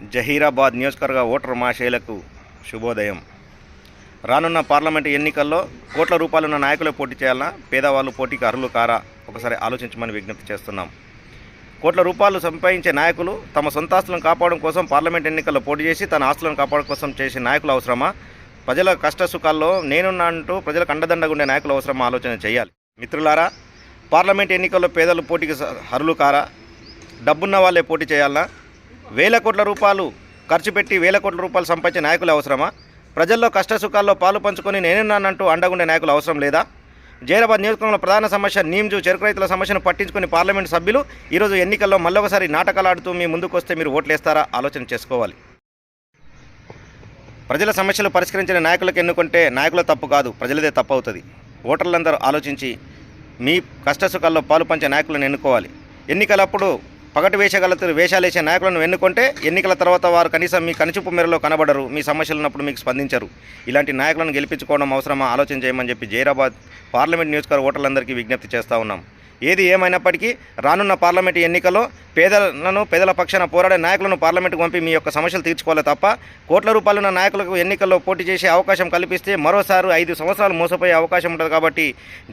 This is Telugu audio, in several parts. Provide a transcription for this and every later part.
జహీరాబాద్ నియోజకవర్గ ఓటర్ మహాశైలకు శుభోదయం. రానున్న పార్లమెంటు ఎన్నికల్లో కోట్ల రూపాయలున్న నాయకులే పోటీ చేయాలన్నా పేదవాళ్ళు పోటీకి అర్హులు కారా ఒకసారి ఆలోచించమని విజ్ఞప్తి చేస్తున్నాం. కోట్ల రూపాయలు సంపాదించే నాయకులు తమ సొంత ఆస్తులను కాపాడడం కోసం పార్లమెంట్ ఎన్నికల్లో పోటీ చేసి తన ఆస్తులను కాపాడడం కోసం చేసే నాయకులు అవసరమా? ప్రజల కష్ట సుఖాల్లో నేనున్నా అంటూ ప్రజలకు అండదండగా ఉండే నాయకులు అవసరమా? ఆలోచన చేయాలి. మిత్రులారా పార్లమెంట్ ఎన్నికల్లో పేదలు పోటీకి స- అర్హులు కారా? డబ్బున్న వాళ్ళే పోటీ చేయాలన్నా వేల కోట్ల రూపాయలు ఖర్చు పెట్టి వేల కోట్ల రూపాయలు సంపాదించే నాయకులు అవసరమా? ప్రజల్లో కష్టసుఖాల్లో పాలు పంచుకొని నేనున్నానంటూ అండగుండే నాయకులు అవసరం లేదా? జైరాబాద్ నియోజకవర్గంలో ప్రధాన సమస్య నీమ్జు చెరుకు రైతుల సమస్యను పట్టించుకుని పార్లమెంట్ సభ్యులు ఈరోజు ఎన్నికల్లో మళ్ళొకసారి నాటకాలు ఆడుతూ మీ ముందుకు వస్తే మీరు ఓట్లేస్తారా? ఆలోచన చేసుకోవాలి. ప్రజల సమస్యలు పరిష్కరించిన నాయకులకు ఎన్నుకుంటే నాయకుల తప్పు కాదు ప్రజలదే తప్పు అవుతుంది. ఓటర్లందరూ ఆలోచించి మీ కష్టసుఖాల్లో పాలు పంచే నాయకులను ఎన్నుకోవాలి. ఎన్నికలప్పుడు పగటి వేషగలతో వేషాలు వేసే నాయకులను ఎన్నుకుంటే ఎన్నికల తర్వాత వారు కనీసం మీ కనుచూపు మేరలో కనబడరు మీ సమస్యలు ఉన్నప్పుడు మీకు స్పందించరు. ఇలాంటి నాయకులను గెలిపించుకోవడం అవసరమా? ఆలోచన చేయమని చెప్పి జైరాబాద్ పార్లమెంట్ నియోజకవర్గ ఓటర్లందరికీ విజ్ఞప్తి చేస్తూ ఉన్నాం. ఏది ఏమైనప్పటికీ రానున్న పార్లమెంట్ ఎన్నికల్లో పేదలను పేదల పక్షాన పోరాడే నాయకులను పార్లమెంటుకు పంపి మీ యొక్క సమస్యలు తీర్చుకోవాలి తప్ప కోట్ల రూపాయలున్న నాయకులకు ఎన్నికల్లో పోటీ చేసే అవకాశం కల్పిస్తే మరోసారి ఐదు సంవత్సరాలు మోసపోయే అవకాశం ఉంటుంది కాబట్టి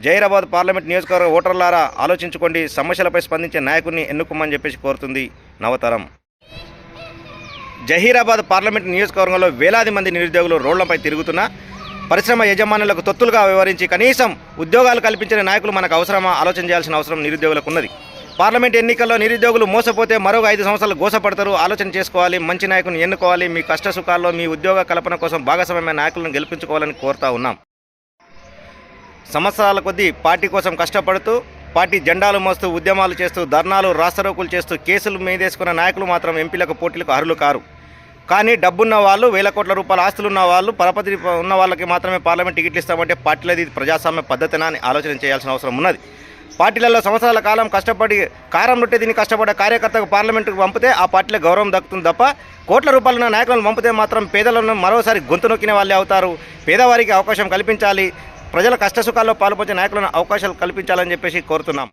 జైరాబాద్ పార్లమెంట్ నియోజకవర్గ ఓటర్లారా ఆలోచించుకోండి. సమస్యలపై స్పందించే నాయకుడిని ఎన్నుకోమని చెప్పేసి కోరుతుంది నవతరం. జహీరాబాద్ పార్లమెంట్ నియోజకవర్గంలో వేలాది మంది నిరుద్యోగులు రోడ్లపై తిరుగుతున్నా పరిశ్రమ యజమానులకు తొత్తులుగా వ్యవహరించి కనీసం ఉద్యోగాలు కల్పించిన నాయకులు మనకు అవసరమా? ఆలోచన చేయాల్సిన అవసరం నిరుద్యోగులకు ఉన్నది. పార్లమెంట్ ఎన్నికల్లో నిరుద్యోగులు మోసపోతే మరొక ఐదు సంవత్సరాలు గోసపడతారు. ఆలోచన చేసుకోవాలి మంచి నాయకుని ఎన్నుకోవాలి. మీ కష్ట సుఖాల్లో మీ ఉద్యోగ కల్పన కోసం భాగస్వామ్య నాయకులను గెలిపించుకోవాలని కోరుతా ఉన్నాం. సంవత్సరాల కొద్దీ పార్టీ కోసం కష్టపడుతూ పార్టీ జెండాలు మోస్తూ ఉద్యమాలు చేస్తూ ధర్నాలు రాస్తారోకులు చేస్తూ కేసులు మీదేసుకున్న నాయకులు మాత్రం ఎంపీలకు పోటీలకు అర్హులు కారు. కానీ డబ్బున్న వాళ్ళు వేల కోట్ల రూపాయల ఆస్తులు ఉన్న వాళ్ళు పరపతి ఉన్న వాళ్ళకి మాత్రమే పార్లమెంట్ టికెట్లు ఇస్తామంటే పార్టీలది ఇది ప్రజాస్వామ్య పద్ధతినా అని ఆలోచన చేయాల్సిన అవసరం ఉన్నది. పార్టీలలో సంవత్సరాల కాలం కష్టపడి కారం రొట్టె దీన్ని కష్టపడే కార్యకర్తకు పార్లమెంటుకు పంపితే ఆ పార్టీలో గౌరవం దక్కుతుంది తప్ప కోట్ల రూపాయలున్న నాయకులను పంపితే మాత్రం పేదలను మరోసారి గొంతు నొక్కిన వాళ్ళే అవుతారు. పేదవారికి అవకాశం కల్పించాలి. ప్రజల కష్టసుఖాల్లో పాల్పంచే నాయకులను అవకాశాలు కల్పించాలని చెప్పేసి కోరుతున్నాం.